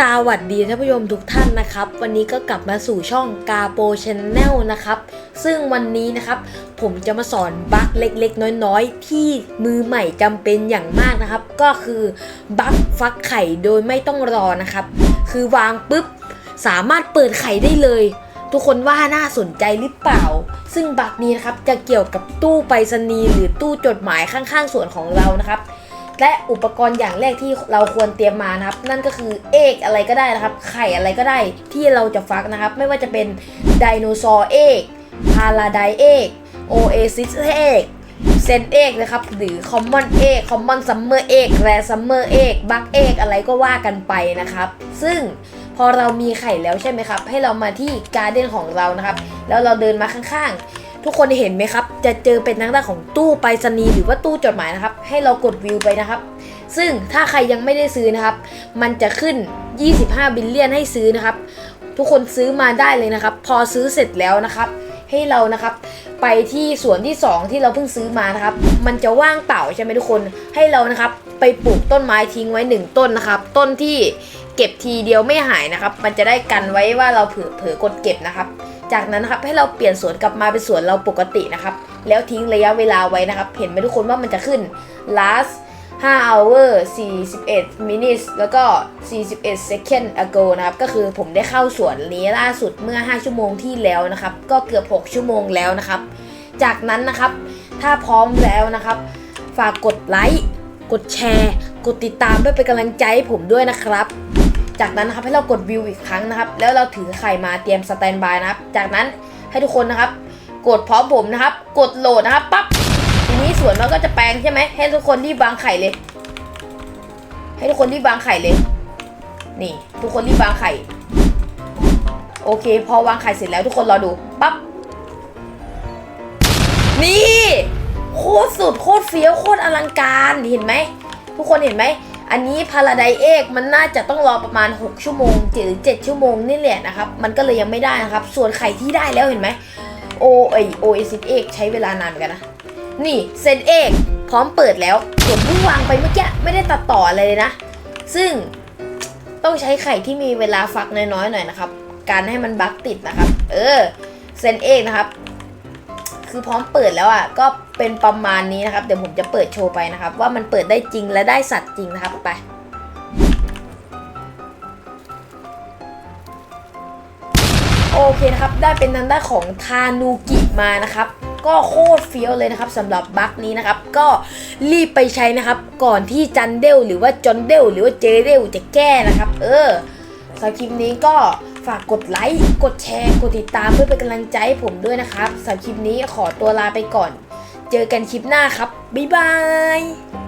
สวัสดีท่านผู้ชมทุกท่านนะครับ วันนี้ก็กลับมาสู่ช่องกาโปชแนลนะครับ ซึ่งวันนี้นะครับ ผมจะมาสอนบั๊กเล็กๆ น้อยๆ ที่มือใหม่จำเป็นอย่างมากนะครับ ก็คือบั๊กฟักไข่โดยไม่ต้องรอนะครับ คือวางปุ๊บ สามารถเปิดไข่ได้เลย ทุกคนว่าน่าสนใจหรือเปล่า ซึ่งบั๊กนี้นะครับจะเกี่ยวกับตู้ไปรษณีย์หรือตู้จดหมายข้างๆสวนของเรานะครับ และอุปกรณ์อย่างแรกที่เราควรเตรียมมานะครับ นั่นก็คือเอกอะไรก็ได้นะครับ ไข่อะไรก็ได้ที่เราจะฟักนะครับ ไม่ว่าจะเป็นไดโนเสาร์เอกพาราไดเอกโอเอซิสเอกเซนเอกนะครับ หรือคอมมอนเอกคอมมอนซัมเมอร์เอกแรซัมเมอร์เอกบักเอกอะไรก็ว่ากันไปนะครับ ซึ่งพอเรามีไข่แล้วใช่ไหมครับ ให้เรามาที่การ์เด้นของเรานะครับ แล้วเราเดินมาข้างๆ ทุกคนเห็นไหมครับ จะเจอเป็นทางด้านของตู้ไปรษณีย์หรือว่าตู้จดหมายนะครับ ให้เรากดวิวไปนะครับ ซึ่งถ้าใครยังไม่ได้ซื้อนะครับ มันจะขึ้น 25 บิลเลียนให้ซื้อนะครับ ทุกคนซื้อมาได้เลยนะครับ พอซื้อเสร็จแล้วนะครับ ให้เรานะครับไปที่สวนที่ 2 ที่เราเพิ่งซื้อมานะครับ มันจะว่างเปล่าใช่ไหมทุกคน ให้เรานะครับ ไปปลูกต้นไม้ทิ้งไว้ 1 ต้นนะครับ ต้นที่เก็บทีเดียวไม่หายนะครับ มันจะได้กันไว้ว่าเราเผลอเผลอกดเก็บนะครับ จากนั้นนะครับให้เราเปลี่ยนสวนกลับมาเป็นสวนเราปกตินะครับ แล้วทิ้งระยะเวลาไว้นะครับ เห็นไหมทุกคนว่ามันจะขึ้น last 5 hour 41 minutes แล้วก็ 41 second ago นะครับ ก็คือผมได้เข้าสวนนี้ล่าสุดเมื่อ 5 ชั่วโมงที่แล้วนะครับ ก็เกือบ 6 ชั่วโมงแล้วนะครับ จากนั้นนะครับ ถ้าพร้อมแล้วนะครับ ฝากกดไลค์ กดแชร์ กดติดตามเพื่อเป็นกำลังใจให้ผมด้วยนะครับ จากนั้นนะครับให้เรากดวิวอีกครั้งนะครับ แล้วเราถือไข่มาเตรียมสแตนบายนะครับ จากนั้นให้ทุกคนนะครับ กดพร้อมผมนะครับ กดโหลดนะครับปั๊บทีนี้สวนมันก็จะแปลงใช่ไหมให้ทุกคนรีบวางไข่เลย ให้ทุกคนรีบวางไข่เลย นี่ ทุกคนรีบวางไข่ โอเค พอวางไข่เสร็จแล้วทุกคนรอดูปั๊บนี่โคตรสุดโคตรเฟี้ยวโคตรอลังการเห็นไหมทุกคนเห็นไหม อันนี้พาราไดเอกมันน่าจะต้องรอประมาณ 6 ชั่วโมงหรือ7ชั่วโมงนี่แหละนะครับ มันก็เลยยังไม่ได้นะครับ ส่วนไข่ที่ได้แล้วเห็นไหมโอไอโอเอซิเอกใช้เวลานานเหมือนกันนะ นี่เซนเอกพร้อมเปิดแล้วผมเพิ่งวางไปเมื่อกี้ไม่ได้ตัดต่ออะไรเลยนะ ซึ่งต้องใช้ไข่ที่มีเวลาฟักน้อยๆหน่อยนะครับ การให้มันบั๊กติดนะครับ เออเซนเอกนะครับ คือพร้อมเปิดแล้วอะก็เป็นประมาณนี้นะครับเดี๋ยวผมจะเปิดโชว์ไปนะครับ ว่ามันเปิดได้จริงและได้สัตว์จริงนะครับไปโอเคนะครับได้เป็นนันด้าของทานูกิมานะครับก็โคตรเฟี้ยวเลยนะครับสำหรับบัคนี้นะครับ ก็รีบไปใช้นะครับ ก่อนที่จันเดลหรือว่าจอนเดลหรือว่าเจเดลจะแก้นะครับ เออสำหรับคลิปนี้ก็ ฝากกดไลค์ กดแชร์ กดติดตามเพื่อเป็นกำลังใจให้ผมด้วยนะครับสำหรับคลิปนี้ขอตัวลาไปก่อน เจอกันคลิปหน้าครับ บ๊ายบาย